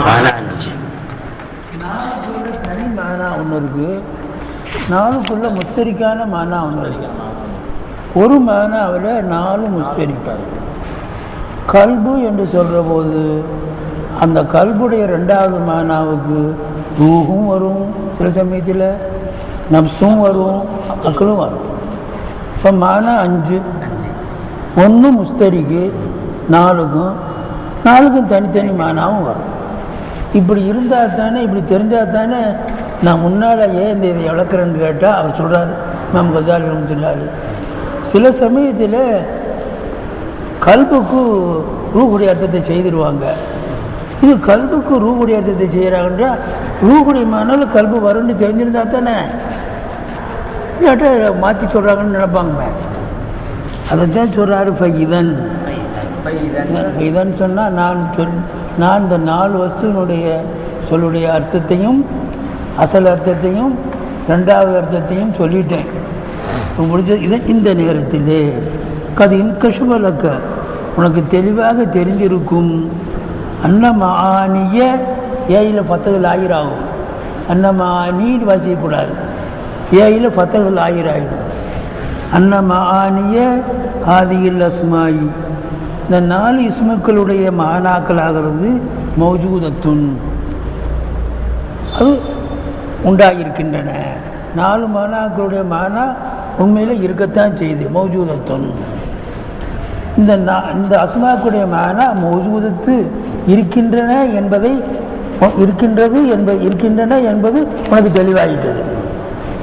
மானா அஞ்சு தனி மானா ஒன்று இருக்கு நாலுக்குள்ள முஸ்தரிக்கான மானா ஒன்று இருக்கு ஒரு மானாவில் நாலு முஸ்தரிக்காது கல்பு என்று சொல்கிற போது அந்த கல்புடைய ரெண்டாவது மானாவுக்கு ரூஹும் வரும். சில சமயத்தில் நப்சும் வரும் அக்களும் வரும். இப்போ மானா அஞ்சு. ஒன்று முஸ்தரிக்கு நாலுக்கும் நாளுக்கும் தனித்தனி மானாவும் வரும். இப்படி இருந்தால் தானே இப்படி தெரிஞ்சால் தானே நான் முன்னால் ஏன் இந்த இதை இழக்கிறேன்னு கேட்டால் அவர் சொல்கிறார் மேம் கஜாலி ரமத்துல்லாலி சில சமயத்தில் கல்புக்கு ரூகுடைய அர்த்தத்தை செய்திருவாங்க. இது கல்புக்கு ரூகுடைய அர்த்தத்தை செய்கிறாங்கன்றா ரூகுடைய மானாலும் கல்பு வரும்னு தெரிஞ்சிருந்தா தானே. கேட்டால் மாற்றி சொல்கிறாங்கன்னு நினைப்பாங்க. அதை தான் சொல்கிறாரு ஃபைதன். இதன் சொன்னால் நான் சொல் நான் இந்த நாலு வஸ்துனுடைய சொல்லுடைய அர்த்தத்தையும் அசல் அர்த்தத்தையும் ரெண்டாவது அர்த்தத்தையும் சொல்லிட்டேன். முடிஞ்சது இதை இந்த நேரத்திலே. கது கசுமலக்க உனக்கு தெளிவாக தெரிஞ்சிருக்கும் அன்னமானிய ஏயில் பத்தகள் ஆயிராகும். அன்னமானின்னு வாசிக்கக்கூடாது. ஏயில் பத்தகள் ஆயிராயிடும். அன்னமானிய ஆதியில் அஸ்மாயி. இந்த நாலு இஸ்முக்களுடைய மானாக்கள் ஆகிறது மௌஜூதத்துன். அது உண்டாகியிருக்கின்றன நாலு மானாக்களுடைய மானா உண்மையில் இருக்கத்தான் செய்யுது மௌஜூதத்துன். இந்த நா- இந்த அஸ்மாக்குடைய மானா மௌஜூதத்து இருக்கின்றன என்பதை இருக்கின்றது என்பது இருக்கின்றன என்பது உனக்கு தெளிவாகிட்டது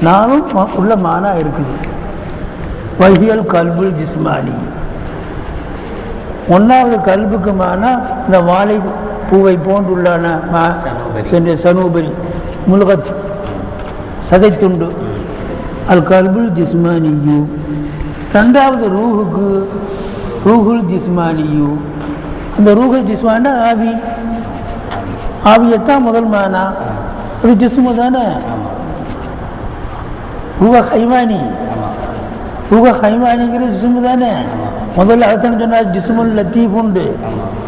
நானும் உள்ள மானா இருக்குது. வகியல் கல்புல் ஜிஸ்மானி. ஒன்றாவது கல்புக்குமான இந்த வாழை பூவை போன்றுள்ளான சனூபரி. முழுகத் சதைத்துண்டு. அல் கல்புல் ஜிஸ்மானியு. ரெண்டாவது ரூஹுக்கு ரூஹுல் ஜிஸ்மானியு. அந்த ரூஹுல் ஜிஸ்மானா ஆவி. ஆவியத்தான் முதல் மானா. அது ஜிஸ்மு தானே? ரூஹ ஹைமானி ரூஹ ஹைமானிங்கிற ஜிஸ்மு தானே? முதல்ல அதுதான் சொன்னால் ஜிஸ்முல் லத்தீஃப் உண்டு.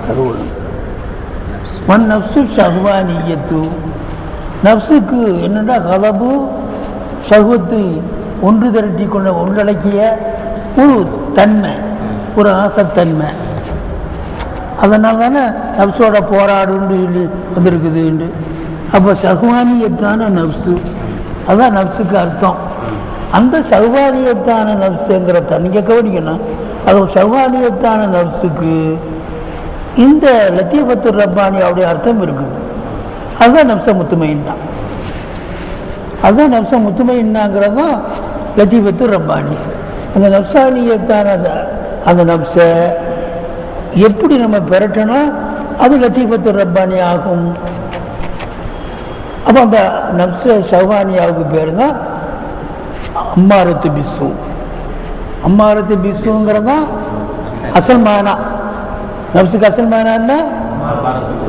அது ஒன்று மண் நப்சு ஷஹ்வானியத்து. நப்சுக்கு என்னென்னா கலபு ஷஹ்வத்து ஒன்று திரட்டி கொண்ட ஒன்றடக்கிய ஒரு தன்மை ஒரு ஆசத்தன்மை. அதனால தானே நப்சோட போராடுன்னு சொல்லி வந்திருக்குதுண்டு அப்போ சகுவானியத்தான நப்சு அதுதான் நப்சுக்கு அர்த்தம். அந்த சகுவானியத்தான நப்சுங்கிற நீங்கள் கவனிக்கணும். அது சகுவானியத்தான நர்ஸுக்கு இந்த லத்தீபத்து ரப்பானியாவுடைய அர்த்தம் இருக்குது. அதுதான் நம்ச முத்துமையின் அதுதான் நம்ச முத்துமையின்னாங்கிறதும் லத்தீபத்து ரப்பானி. அந்த நப்சானியத்தான அந்த நப்சை எப்படி நம்ம பெறட்டணும் அது லத்தீபத்து ரப்பானி ஆகும். அப்போ அந்த நப்ச ஷவானியாவுக்கு பேர் தான் அம்மாரத்து பிசு அம்மாரத்து பிசுங்கிறது? தான் அசல் மானா நப்சுக்கு அசல் மானா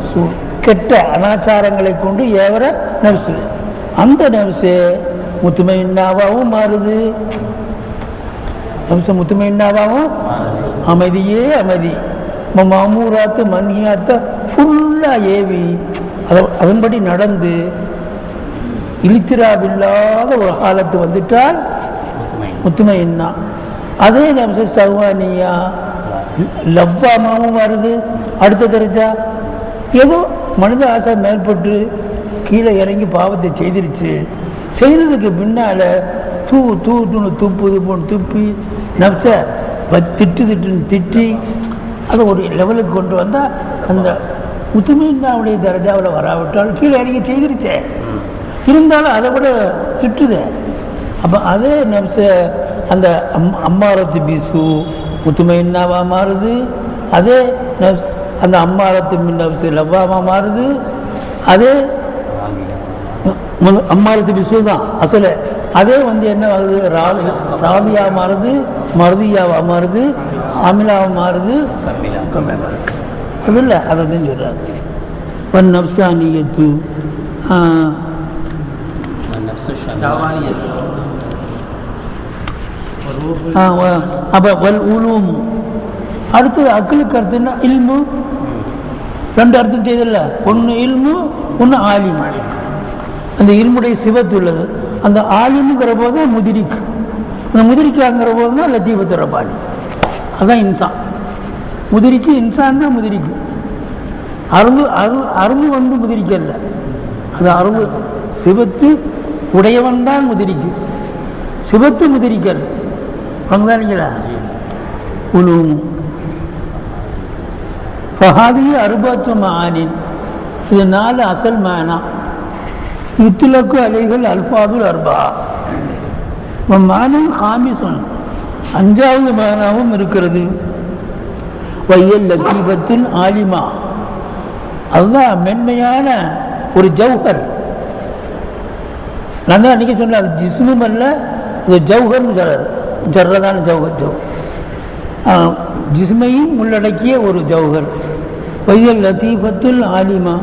சு- கெட்ட அனாச்சாரங்களை கொண்டு ஏவர நப்சு அந்த நப்சு முத்துமையின்னாவாகவும் மாறுது. நம்ச முத்துமையின்னாவாகவும் அமைதியே அமைதி. மாமூராத்து மன்னியாத்த ஃபுல்லாக ஏவி அதன்படி நடந்து இழித்திராவில்லாத ஒரு காலத்து வந்துட்டால் முத்துமை என்ன அதே நம்ச சர்வானியா லவ்வாமாவும் வருது. அடுத்த தெரிஞ்சா ஏதோ மனித ஆசை மேற்பட்டு கீழே இறங்கி பாவத்தை செய்திருச்சு. செய்ததுக்கு பின்னால் தூ தூ தூணு துப்பு துப்புன்னு துப்பி நப்ச திட்டு திட்டுன்னு திட்டி அதை ஒரு லெவலுக்கு கொண்டு வந்தால் அந்த முத்துமையினாவுடைய தரஜாவில் வராவிட்டால் கீழே இறங்கி செய்திருச்சேன் இருந்தாலும் அதை விட திட்டுதேன் அப்போ அதே நம்ச அந்த அம் அம்மாரத்து பிசு முத்துமையின்னாவா மாறுது? அதே நப்ஸ் அந்த அம்மாரத்து மின் நப்சு லவ்வாமா மாறுது? அதே அம்மாரத்து பிசு தான் அசல. அதே வந்து என்ன ஆகுது ராவி ராவியா மாறுது மருதியாவா மாறுது அமிலாவா மாறுது. அது இல்லை அதை தான் சொல்கிறார் ஒன் நப்சானியத்து அப்போ வல் உலூம். அடுத்தது அக்களுக்கு அர்த்தம்னா இல்மு. ரெண்டு அர்த்தம் செய்தல ஒன்று இல்மு ஒன்று ஆலிம். அந்த இல்முடைய சிவத்து உள்ளது. அந்த ஆலிமுங்கிற போது முதிரிக்கு அந்த முதிரிக்காங்கிற போது தான் லத்தீபத்து ரப்பானி. அதுதான் இன்சான் முதிரிக்கு இன்சான் தான் முதிரிக்கு. அரும்பு அரு அரும்பு வந்து முதிரிக்கல்ல அது அரும்பு. சிவத்து உடையவன் தான் முதிரிக்கு. சிவத்து முதிரிக்கல்ல பங்குதானிங்களா உலூம் ஃபஹாதி அருபாத்து மானின். இது நாலு அசல் மானா. யுத்துலக்கு அலைகள் அல்பாதுல் அர்பா. மானம் ஹாமிசுன். அஞ்சாவது மானாவும் இருக்கிறது. வையல் லத்தீபத்தின் ஆலிமா. அதுதான் மென்மையான ஒரு ஜவுஹர் நான் தான் அன்றைக்கி சொன்னேன் அது ஜிஸ்மும் அல்ல இது ஜவுஹர்னு சொல்றாரு. ஜர்ரதான ஜவுகர் ஜவு ஜிஸ்மையும் உள்ளடக்கிய ஒரு ஜவுகர் வையல் லத்தீபத்துல் ஆலிமா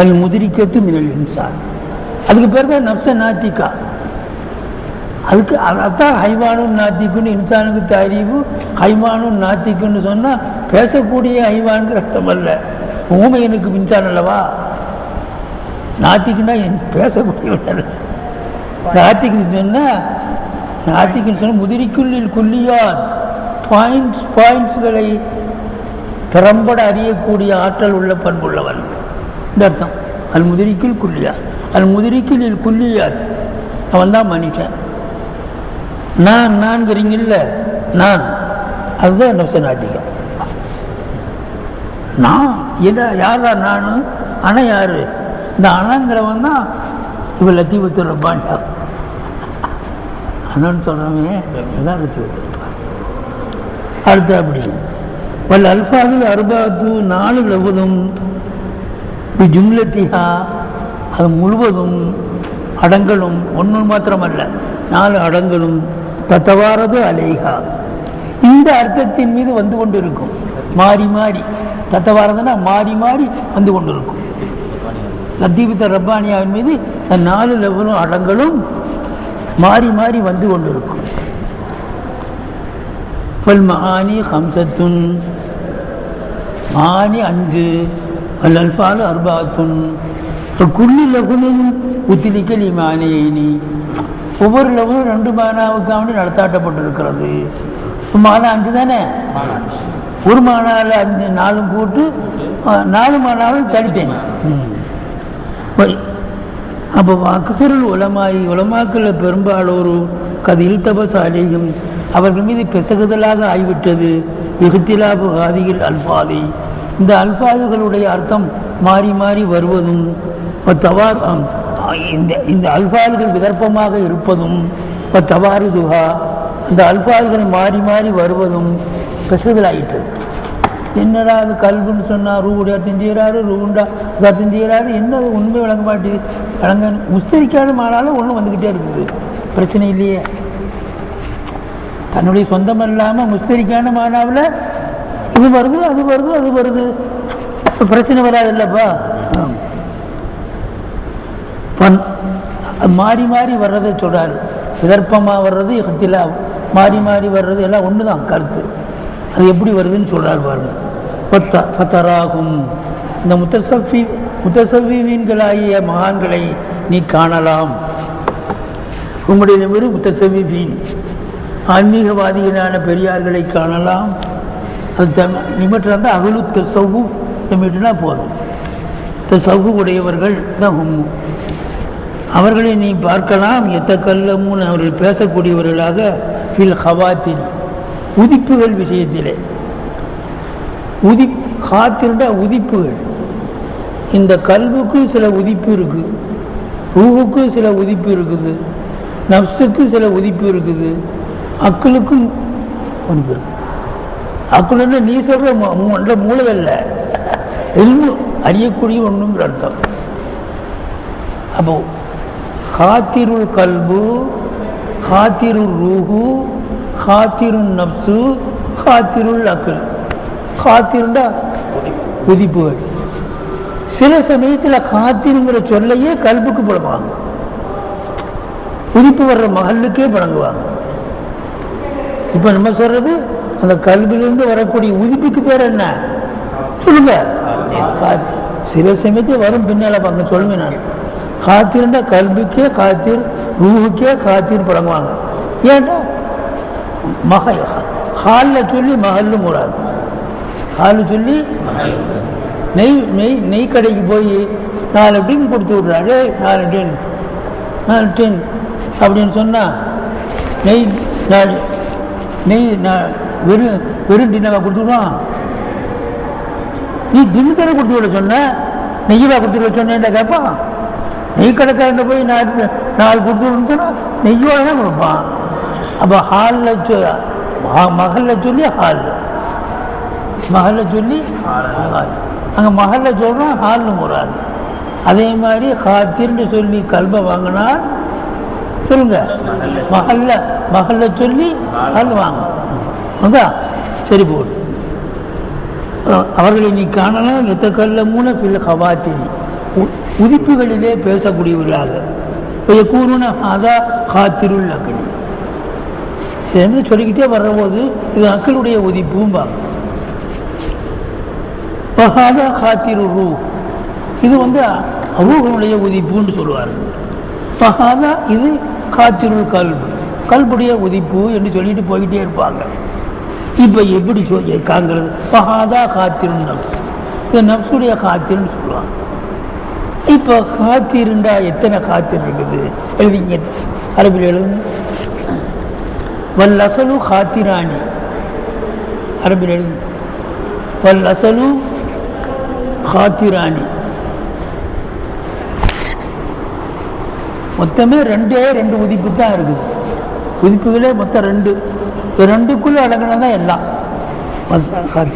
அல் முதிரிக்கத்து மினல் இன்சான் அதுக்கு பேர் தான் நப்ச நாத்திகா. அதுக்கு அதான் ஹைவானும் நாத்திக்குன்னு இன்சானுக்கு தாரீவு ஹைவானும் நாத்திக்குன்னு சொன்னால் பேசக்கூடிய ஹைவானுக்கு அர்த்தம் அல்ல. ஊமையனுக்கு மின்சான் அல்லவா? நாத்திக்குன்னா என் பேசக்கூடியவன் நாத்திக்குன்னு சொன்னால் நாத்திக்குன்னு சொன்னால் முதிரிக்குள்ளில் குல்லியார் பாயிண்ட்ஸ் பாயிண்ட்ஸ்களை திறம்பட அறியக்கூடிய ஆற்றல் உள்ள பண்புள்ளவன். இந்த அர்த்தம். அல் முதிரிக்குள் குள்ளியா அல் முதிரிக்குள் குல்லியாத் அவன் தான் மனுஷன். நான் நான்கிறீங்கல்ல நான். அதுதான் நப்ச நாத்திகம். நான். என்ன யாரா நான்? அணை யார்? இந்த அணங்கிறவன் தான் இவள் லத்தீபத்து ரப்பான்டா அண்ணன்னு சொல்கிறவங்க அதான் லத்தீபத்து ரப்பான் அடுத்து அப்படி வல் அல்பாது அறுபாத்து நாலு லகுதும் ஜும்லத்திஹா அது முழுவதும் அடங்களும் ஒன்று மாத்திரமல்ல நாலு அடங்களும் தத்தவாரது அலேஹா. இந்த அர்த்தத்தின் மீது வந்து கொண்டு இருக்கும் மாறி மாறி. தத்தவாரதுன்னா மாறி மாறி வந்து கொண்டு இருக்கும் லத்தீபித்த ரப்பானியாவின் மீது நாலு லெவலும் அடங்களும் மாறி மாறி வந்து கொண்டு இருக்கும் பல் மகானி ஹம்சத்துன் மானி அஞ்சு அல் அல்பாலு அர்பாத்துன். குள்ளி லகுனும் உத்திலிக்கல் இமானியினி ஒவ்வொரு லெவலும் ரெண்டு மானாவுக்காக நடத்தாட்டப்பட்டிருக்கிறது. மானா அஞ்சு தானே? ஒரு மானாவில் அஞ்சு நாலும் கூட்டு நாலு மானாவில் தனித்தேன். அப்போ அக்சருள் உலமாய் உலமாக்களில் பெரும்பாலோரு கதில் தபசாலியும் அவர்கள் மீது பெசகுதலாக ஆகிவிட்டது இகுத்திலாபு காதியில் அல்பாதி இந்த அல்பாதுகளுடைய அர்த்தம் மாறி மாறி வருவதும் தவார் இந்த இந்த அல்பாதுகள் விதர்ப்பமாக இருப்பதும் தவாறுதுகா இந்த அல்பாதுகள் மாறி மாறி வருவதும் பெசகுதலாயிட்டது என்னடா அது கல்வின்னு சொன்னால் ரூவுடைய அர்த்தம் செய்கிறாரு ரூண்டா அர்த்தம் செய்கிறாரு என்ன அது உண்மை விளங்க மாட்டேது விளங்க உச்சரிக்காத மாறாலும் ஒன்றும் வந்துக்கிட்டே இருக்குது. பிரச்சனை இல்லையே. தன்னுடைய சொந்தம் இல்லாமல் முஸ்தரிக்கான மானாவில் இது வருது அது வருது அது வருது. பிரச்சனை வராது இல்லைப்பா பன் மாறி மாறி வர்றதை சொல்கிறாரு விதர்ப்பமாக வர்றது ஹத்திலா மாறி மாறி வர்றது எல்லாம் ஒன்று தான் கருத்து. அது எப்படி வருதுன்னு சொல்கிறார் பாருங்க. பத்த பத்தராகும். இந்த முத்தசஃபி முத்தசவீன்களாகிய மகான்களை நீ காணலாம். உங்களுடைய நிமிரு முத்தசவீன் ஆன்மீகவாதிகளான பெரியார்களை காணலாம். அது தமிழ் நிமிட்டு வந்து அகலு தசவு நிமிட்டுனா போதும். தசவு உடையவர்கள் தான் ஹும்மு அவர்களை நீ பார்க்கலாம். எத்த கல்லமுன்னு அவர்கள் பேசக்கூடியவர்களாக ஃபில் ஹவாத்தின் உதிப்புகள் விஷயத்திலே. உதி காத்திருந்த உதிப்புகள். இந்த கல்வுக்கும் சில உதிப்பு இருக்குது ரூவுக்கும் சில உதிப்பு இருக்குது. நப்சுக்கும் சில உதிப்பு இருக்குது. அக்களுக்கும் உதிப்பு இருக்குது அக்குள்னா நீ சொல்கிற மூல மூளை அல்ல எல்மு அறியக்கூடிய ஒன்றுங்கிற அர்த்தம். அப்போ ஹாத்திருள் கல்பு ஹாத்திருள் ரூஹு ஹாத்திருள் நப்சு ஹாத்திருள் அக்கல் ஹாத்திருண்டா உதிப்புகள் சில சமயத்தில் காத்திருங்கிற சொல்லையே கல்புக்கு பழங்குவாங்க உதிப்பு வர்ற மகளுக்கே பழங்குவாங்க இப்போ நம்ம சொல்றது அந்த கல்விலிருந்து வரக்கூடிய உதிப்புக்கு பேர் என்ன? சொல்லுங்க. சில சமயத்தில் வரும் பின்னால பங்க சொல்லுவேன் நான். காத்திருந்தா கல்விக்கே காத்திர் ரூஹுக்கே காத்திர் பழங்குவாங்க ஏன்டா மக ஹாலில் சொல்லி மகல்லும் கூடாது ஹாலு சொல்லி நெய் நெய் நெய் கடைக்கு போய் நாலு டின் கொடுத்து விட்றாரு. நாலு டின். நாலு டின் அப்படின்னு சொன்னால் நெய் நாலு நெய் நான் வெறும் வெறும் டின்னவா கொடுத்துருவான் நீ டின்னு தானே கொடுத்து விட சொன்ன? நெய்யவா கொடுத்து விட சொன்னேன் கேட்பான் நெய் கடைக்காரன் போய் நாலு நாலு கொடுத்து விடணும்னு சொன்னா நெய்யோட தான் கொடுப்பான். அப்போ ஹாலில் சொ மகளில் சொல்லி ஹால் மகளில் சொல்லி ஹால் அங்கே மகளில் சொல்கிறோம் ஹால்னு போகிறாரு அதே மாதிரி காத்திர்னு சொல்லி கல்வை வாங்கினால் சொல்லுங்க மகளில் மகளில் சொல்லி கல் வாங்க சரி போடு அவர்களை நீ காணலாம் எத்த கல்ல மூண பில் ஹவாத்திரி உதிப்புகளிலே பேசக்கூடியவர்களாக இப்போ கூறுன அதா காத்திருள் அக்கடி சேர்ந்து சொல்லிக்கிட்டே வர்றபோது இது அக்களுடைய உதிப்பும்பாங்க. பகாதா காத்திரு ரூ. இது வந்து ரூஹனுடைய உதிப்புன்னு சொல்லுவார். பகாதா இது காத்திருள் கல்பு. கல்புடைய உதிப்பு என்று சொல்லிட்டு போய்கிட்டே இருப்பாங்க. இப்போ எப்படி சொல்லி காங்கிறது பகாதா காத்திரும் நப்ஸ். இது நப்சுடைய காத்திருன்னு சொல்லுவாங்க. இப்போ காத்திருண்டா எத்தனை காத்திரு இருக்குது? எழுதிங்க. அரபில் எழுதுங்க. வல் அசலு காத்திராணி அரபில் எழுது வல் அசலு காத்திராணி மொத்தமே ரெண்டே ரெண்டு உதிப்பு தான் இருக்குது. உதிப்புகளே மொத்தம் ரெண்டு. ரெண்டுக்குள்ளே அடங்கினது தான் எல்லாம் மச-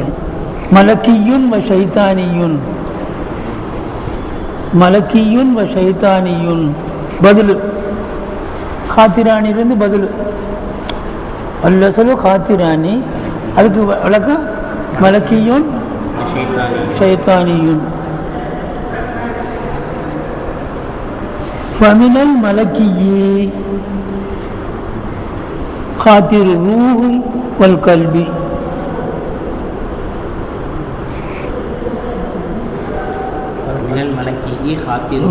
மலக்கியுன் வ ஷைத்தானியுன். மலக்கியுன் வ ஷைத்தானியுன். பதில். காத்திராணிலிருந்து பதிலு. அல்லசலு காத்திரானி. அதுக்கு விளக்கம்? மலக்கியும் ஷைத்தானியும் ஃபமினல் மலக்கியே. காத்திரு ரூஹு வல் கல்வி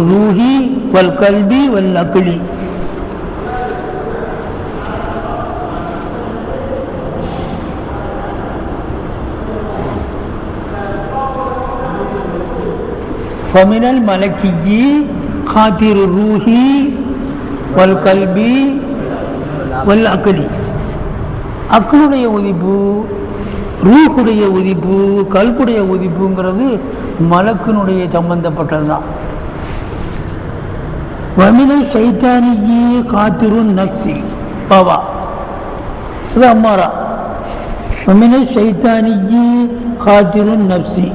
ரூஹி வல் கல்வி வல் அக்லி ஃபமினல் மலக்கிஜி காத்திரு ரூஹி வல் கல்வி வல் அக்கலி அக்களுடைய உதிப்பு ரூஹுடைய உதிப்பு கல்புடைய உதிப்புங்கிறது மலக்கினுடைய சம்பந்தப்பட்டது தான் வமினல் சைத்தானியி காத்திரு நக்சி பாவா. இது அம்மாரா. வமினல் சைத்தானியி காத்திரு நப்சி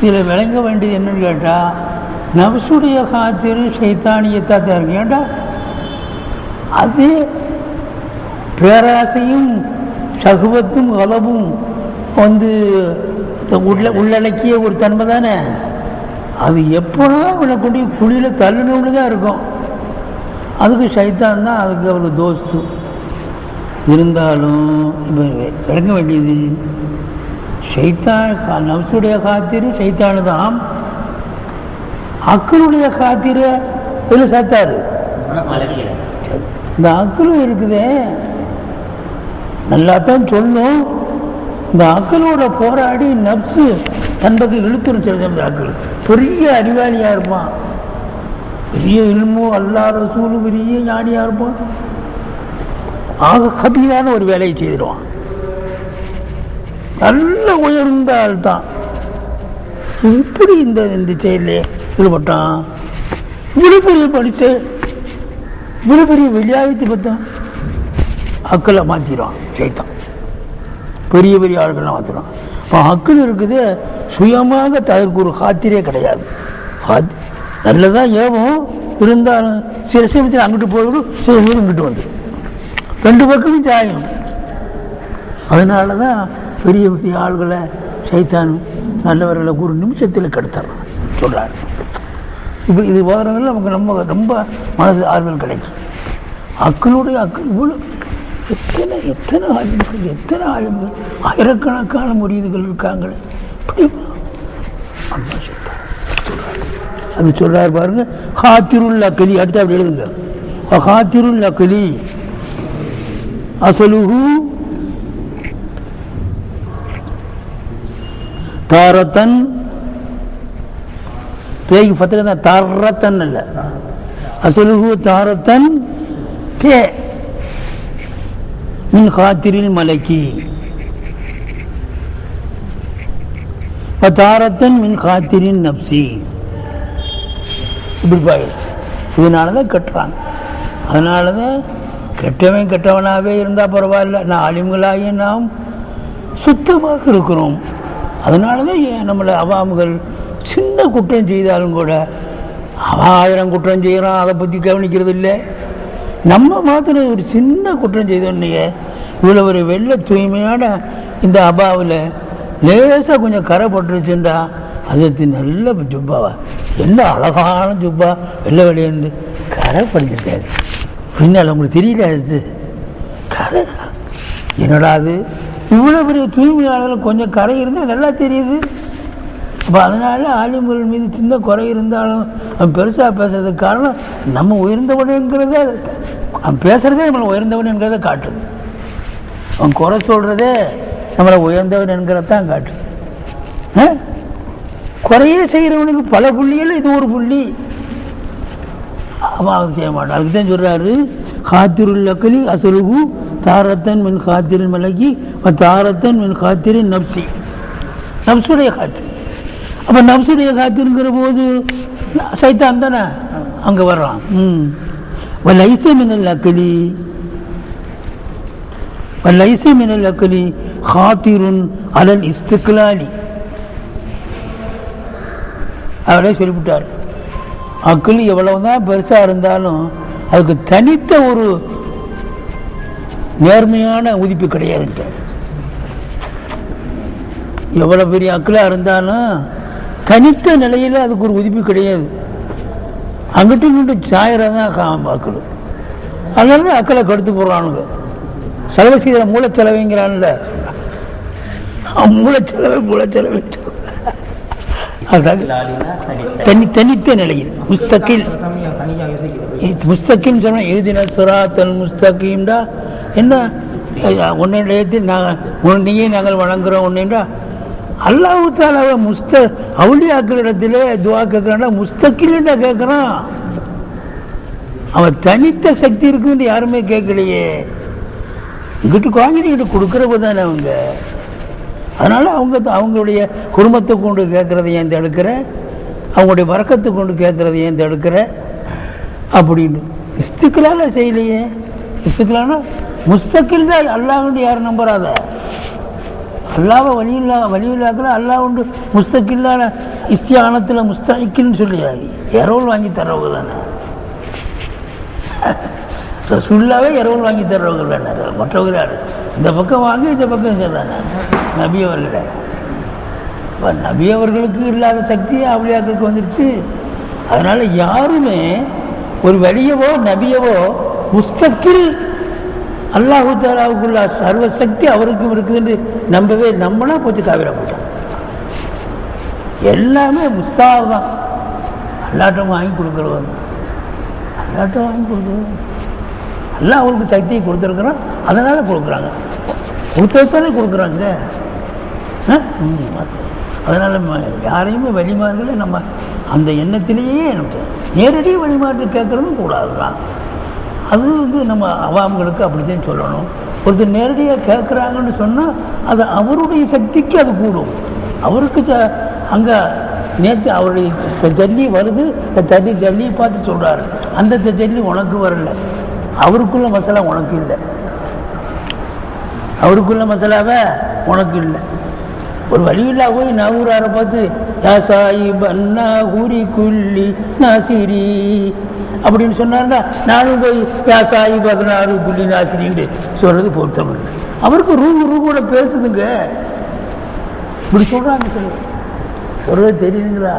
இதில் விளங்க வேண்டியது என்னன்னு கேட்டால் நவசுடைய காத்திரு சைத்தானியத்தா தான் இருக்கு ஏன்டா அது பேராசையும் சகுவத்தும் அளவும் வந்து உள்ள உள்ளடக்கிய ஒரு தன்மை தானே? அது எப்போனா இவனை கொண்டு குழியில் தள்ளுனவனு தான் இருக்கும். அதுக்கு சைத்தான் தான் அதுக்கு அவ்வளோ தோஸ்து. இருந்தாலும் இப்போ விளங்க வேண்டியது சைத்தான் நம்சுடைய காத்திரு சைத்தானு தான் அக்களுடைய காத்திரு இதில் சேர்த்தாரு இந்த அக்களும் இருக்குதே. நல்லா தான் சொல்லும். இந்த அக்களோட போராடி நப்சு தன்பது இழுத்துரும் சில இந்த அக்கள். பெரிய அறிவாளியாக இருப்பான். பெரிய இல்மோ அல்லா ரசூலு பெரிய ஞானியாக இருப்பான். ஆக கபீரான ஒரு வேலையை செய்திருவான். நல்ல உயர்ந்த ஆள் தான் இப்படி இந்த இந்த செயலில் ஈடுபட்டான் இவ்வளோ பெரிய படித்து இவ்வளோ பெரிய வெளியாகத்து பார்த்தோம் அக்களை மாற்றிடுவான் சைத்தான். பெரிய பெரிய ஆள்கள்லாம் மாற்றிடுவான் இப்போ அக்கள் இருக்குது சுயமாக அதற்கு ஒரு காத்திரே கிடையாது. காத்தி நல்லதான் ஏவம் இருந்தாலும் சில சமயத்தில் அங்கிட்டு போயிடும் சில சமயம் இங்கிட்டு வந்துடும். ரெண்டு பக்கமும் சாயம் அதனால தான் பெரிய பெரிய ஆள்களை சைத்தான் நல்லவர்களை ஒரு நிமிஷத்தில் கெடுத்துறான். சொல்கிறார் இப்போ இது ஓதுறதுல நமக்கு ரொம்ப ரொம்ப மனது ஆறுதல் கிடைக்கும். அக்களுடைய அக்கள் இவ்வளோ எத்தனை எத்தனை ஆளுங்கள் எத்தனை ஆளுங்கள் ஆயிரக்கணக்கான முடியுதுகள் இருக்காங்களே. இப்படி அது சொல்கிறார் பாருங்க. ஹாத்திருள் அக்கலி அடுத்து அப்படி எழுதுங்க. ஹாத்திருள் அக்கலி அசலுஹூ தாரத்தன் பேய்க்கு பத்திரிக்கை தான் தாரத்தன் அல்ல அசலுகு தாரத்தன் தே மின் காத்திரில் மலைக்கு. தாரத்தன் மின் காத்திரின் நப்சி. இப்படி பாய் இதனால தான் கட்டுறாங்க. அதனால தான் கெட்டவன் கெட்டவனாகவே இருந்தால் பரவாயில்ல. நான் ஆலிம்களாகிய நாம் சுத்தமாக இருக்கிறோம். அதனாலவே ஏன் நம்மளை அவாமுகள் சின்ன குற்றம் செய்தாலும் கூட அவன் ஆயிரம் குற்றம் செய்கிறான் அதை பற்றி கவனிக்கிறது இல்லை நம்ம மாத்திரம் ஒரு சின்ன குற்றம் செய்தோன்னே இவ்வளோ ஒரு வெள்ளை தூய்மையான இந்த அபாவில் லேசாக கொஞ்சம் கரை பட்டுருச்சுண்டா அது நல்ல ஜுப்பாவா? என்ன அழகான ஜுப்பா? வெள்ளை வெளியேண்டு கரை படிச்சிருக்காது பின்னால் உங்களுக்கு தெரியல அது. கரை? என்னடா அது? இவ்வளோ பெரிய தூய்மையாளர்கள் கொஞ்சம் கரை இருந்தால் நல்லா தெரியுது. அப்போ அதனால ஆலிம்கள் மீது சின்ன குறை இருந்தாலும் அவன் பெருசாக பேசுறதுக்கு காரணம் நம்ம உயர்ந்தவனுங்கிறத அவன் பேசுகிறதே நம்மளை உயர்ந்தவனுங்கிறத காட்டுது. அவன் குறை சொல்கிறதே நம்மளை உயர்ந்தவன் என்கிறதான் காட்டுது. ஆ? குறையே செய்கிறவனுக்கு பல புள்ளிகள் இது ஒரு புள்ளி. அவன் அவன் செய்ய மாட்டான். அதுக்கு தான் சொல்கிறாரு காத்திருள்ள கலி அசலுகு தாரத்தன் மின் காத்திரின் மலகி தாரத்தன் மின் காத்திரின் நப்சி. நப்சுடைய காத்திரி அப்போ நப்சுடைய காத்திருங்கிற போது சைத்தான் தானே? அங்கே வர்றான். ம். லைச மினல் அக்கலி லைச மினல் அக்கலி ஹாத்திருன் அலல் இஸ்துக்லாலி. அவரே சொல்லிவிட்டார். அக்கலி எவ்வளவு தான் பெருசாக இருந்தாலும் அதுக்கு தனித்த ஒரு நேர்மையான உதிப்பு கிடையாதுன்றார் எவ்வளோ பெரிய அக்களாக இருந்தாலும் தனித்த நிலையில் அதுக்கு ஒரு உதிப்பு கிடையாது. அங்கிட்டு இங்கிட்டும் சாயரை தான் அக்கள் அதனால தான் அக்களை கடுத்து போடுறானுங்க. செலவு செய்கிற மூளைச்செலவைங்கிறான்ல அவன் மூளைச்செலவை செலவு தனித்த தனி தனித்த நிலையில் முஸ்தகில். சமயம் சொன்ன எழுதின சுராத்தல் முஸ்தகிம்டா. என்ன? உன்னிடத்தில் நாங்கள் உன்னையே நாங்கள் வழங்குகிறோம் ஒன்றுண்டா அல்லாஹு தாலாவை முஸ்த அவுளியாக்களிடத்தில் துவா கேட்குறான்னா முஸ்தகில்டா கேட்குறான். அவன் தனித்த சக்தி இருக்குன்னு யாருமே கேட்கலையே. இங்கிட்டு வாங்கிட்டு கொடுக்குறப்ப தானே அவங்க? அதனால் அவங்க அவங்களுடைய குடும்பத்தை கொண்டு கேட்குறத ஏன் தடுக்கிற? அவங்களுடைய வரக்கத்தை கொண்டு கேட்குறத ஏன் தடுக்கிற? அப்படின்னு. இஸ்துக்களால் செய்யலையே. இஸ்துக்களானா முஸ்தக்கில் தான் அல்லாஹ் உண்டு யாரும் நம்புறாத. அல்லாவை வழி வழியில்லாக்கில் அல்லாஹ் உண்டு முஸ்தக்கில்லான இஸ்தியானத்தில் முஸ்தகில்னு சொல்லி இரவல் வாங்கி தர்றவங்க தானே. ரசுல்லாவே இரவல் வாங்கி தர்றவங்க தானே. மற்றவங்க யாரு? இந்த பக்கம் வாங்கி இந்த பக்கம் சேர்ந்தாங்க நபி அவர்களே. இப்போ நபி அவர்களுக்கு இல்லாத சக்தி அவளியாக்களுக்கு வந்துருச்சு. அதனால் யாருமே ஒரு வழியவோ நபியவோ முஸ்தக்கில் அல்லாஹு தாலாவுக்குள்ள சர்வ சக்தி அவருக்கும் இருக்குதுன்னு நம்பவே நம்மளாக போச்சு காவிர போட்டோம் எல்லாமே முஸ்தாவ் தான். அல்லாட்டம் வாங்கி கொடுக்குறவங்க அல்லாட்டம் வாங்கி கொடுக்குறவங்க எல்லாம் அவங்களுக்கு சக்தியை கொடுத்துருக்குறான் அதனால் கொடுக்குறாங்க. கொடுத்ததானே கொடுக்குறாங்க. ஆ? ம், அதனால் ம- யாரையுமே வழிமாறுகளை நம்ம அந்த எண்ணத்திலேயே நமக்கு நேரடியாக வழிமாறு கேட்குறதும் கூடாது தான் அது வந்து நம்ம அவாம்களுக்கு அப்படித்தான் சொல்லணும். ஒருத்தர் நேரடியாக கேட்குறாங்கன்னு சொன்னால் அது அவருடைய சக்திக்கு அது கூடும். அவருக்கு ச அங்கே நேற்று அவருடைய ஜல்லி வருது இந்த தண்ணி ஜல்லியை பார்த்து சொல்கிறாரு அந்த ஜல்லி உனக்கு வரல. அவருக்குள்ள மசாலா உனக்கு இல்லை. அவருக்குள்ள மசாலாவை உனக்கு இல்லை. ஒரு வழியில்லா போய் நாகூராரை பார்த்து யா சாயிப் அண்ணா குள்ளி நாசிரி. அப்படின்னு சொன்னார்னா நானும் போய் யா சாயிப் பதினாறு குள்ளி நாசிரின்னு சொல்கிறது பொருத்தமில்லை அவருக்கு ரூ ரூ பேசுதுங்க. இப்படி சொல்கிறாங்க சொல்லு சொல்றது தெரியுதுங்களா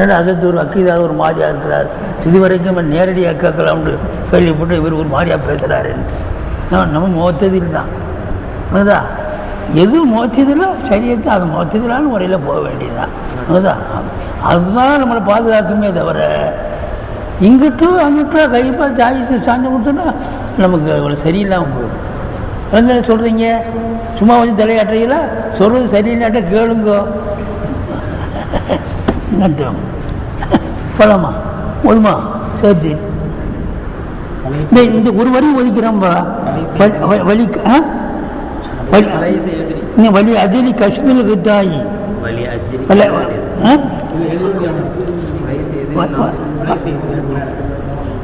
ஏன்னா அசத்தூர் அக்கீதார் ஒரு மாதிரியாக இருக்கிறார்? இதுவரைக்கும் நேரடியாக நேரடி அக்காக்கலாம்னு கேள்விப்பட்டு இவர் ஒரு மாதிரியாக பேசுகிறாருன்னு நான் நம்ம மோத்ததில் தான். அதுதான் எது மோச்சதிலோ சரியத்தை அது மோச்சதிலான முறையில் போக வேண்டியதுதான். அதுதான் அதுதான் நம்மளை பாதுகாக்குமே தவிர இங்கிட்டு அங்கிட்டு கைப்பா சாய்ச்சி சாஞ்சு கொடுத்தோன்னா நமக்கு அவ்வளோ சரியில்லாமல் போயிடும். என்ன சொல்கிறீங்க சும்மா வந்து தலையாட்டுறீங்களா? சொல்கிறது சரியில்லாட்ட கேளுங்கோ. நட்டம். போலாமா போதுமா சரி சரி இந்த ஒரு வரி ஒதுக்கிறோம்பா வலி ஆ? வலி இந்த வலி அஜலி காஷ்மீர் வித்தாயி வலி அஜிரி வல ஆ?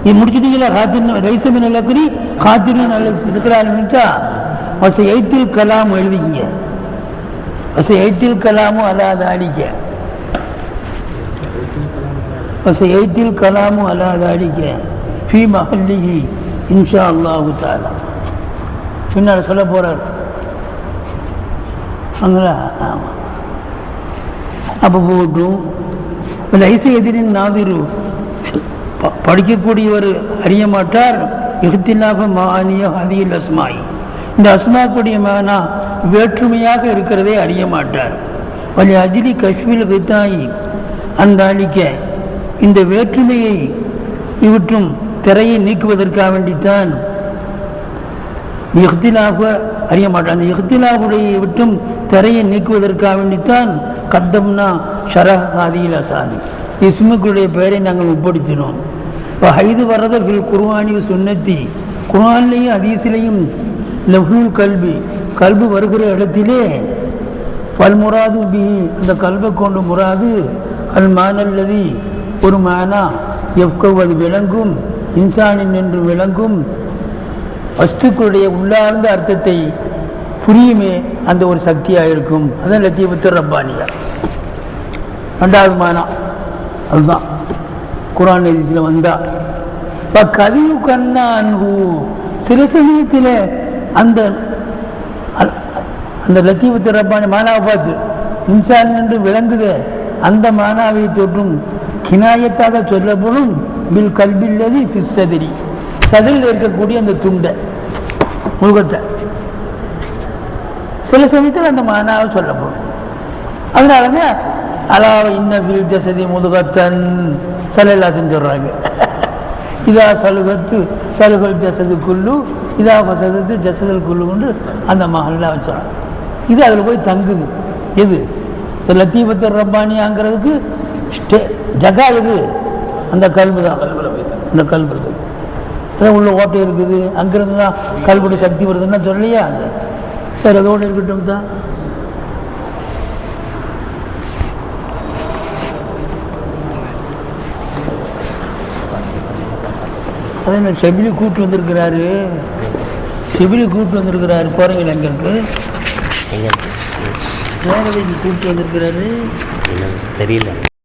இது முடிச்சிட்டீங்களா? காத்தின் ரைசமின் நல்லக்குறி காத்திரின் சிக்கர ஆரம்பிச்சா வச எய்த்தில் கலாம் எழுதிங்க வச எய்த்தில் கலாமும் அல்லாத அடிக்க வச எய்த்தில் கலாமும் அல்லாத அடிக்க ஃபி மஹல்லிஹி இன்ஷா அல்லாஹு தாலா பின்னால் சொல்ல போறார். அங்களா அப்போ போட்டும் லைச எதிரின் நாதிரு ப- படிக்கக்கூடியவர் அறிய மாட்டார். இஹ்திலாப மானிய ஹதியில் அஸ்மாயி. இந்த அஸ்மாக்குடைய மானா வேற்றுமையாக இருக்கிறதே அறிய மாட்டார். வலி அஜிலி கஷ்மீர் வித்தாயி. அந்த அழிக்க இந்த வேற்றுமையை இவற்றும் திரையை நீக்குவதற்காக வேண்டித்தான். இஹ்திலாஃப அறிய மாட்டான் அந்த இஹ்திலாவுடைய விட்டும் திரையை நீக்குவதற்காக வேண்டித்தான் கத்தம்னா ஷரஹ் ஹாதியில் அசாதி. இஸ்முக்குடைய பெயரை நாங்கள் உட்படுத்தினோம் இப்போ ஹைது வர்றத ஃபில் குர்ஆனி சுன்னத்தி. குர்ஆன்லேயும் ஹதீஸிலையும் லஃபுல் கல்வி கல்வி வருகிற இடத்திலே பல்முராது பி அந்த கல்வை கொண்டு முராது அல் மானல்லதி. ஒரு மானா. எவ்கவ் அது விளங்கும். இன்சானின் என்று விளங்கும். வஸ்துக்களுடைய உள்ளார்ந்த அர்த்தத்தை புரியுமே அந்த ஒரு சக்தியாக இருக்கும். அதான் லத்தீபத்து ரப்பானியா. ரெண்டாவது மானா. அதுதான். குரான் எதிர்ச்சியில் வந்தா இப்போ கதிவு கண்ணா அன்பு சில சமயத்தில் அந்த அ- அந்த லத்தீபத்து ரப்பானி மானாவை பார்த்து இன்சான் என்று விளங்குத அந்த மானாவை தொற்றும் கினாயத்தாக சொல்லப்படும் பில் கல்வில்லது ஃபிஸ்ஸதிரி சதில் இருக்கக்கூடிய அந்த துண்டை முழுகத்தை சில சமயத்தில் அந்த மானாவை சொல்லப்படும். அதனாலங்க அலாவை இன்ன பில் ஜசதி முதுகத்தன் சலல்லாசன் சொல்கிறாங்க இதா சலுகத்து சலுகல் ஜசது குல்லு இதா வசதத்து ஜசதல் குல்லு கொண்டு அந்த மகள்லாம் வச்சுறாங்க இது அதில் போய் தங்குது. எது? இந்த லத்தீபத்தர் ரப்பானியாங்கிறதுக்கு ஸ்டே ஜகா எது? அந்த கல்பு தான் அந்த கல்பு இருக்குது உள்ள ஓட்டை இருக்குது? அங்கிருந்து தான் கல்வியோட சக்தி வருதுன்னா சொல்லலையா? அது சரி அதோடு இருக்கட்டும் தான். அதான் நான் செபிலி கூப்பிட்டு வந்திருக்கிறாரு? செபிலி கூப்பிட்டு வந்திருக்கிறாரு போகிறீங்களா எங்களுக்கு. கூப்பிட்டு வந்திருக்கிறாரு? தெரியல.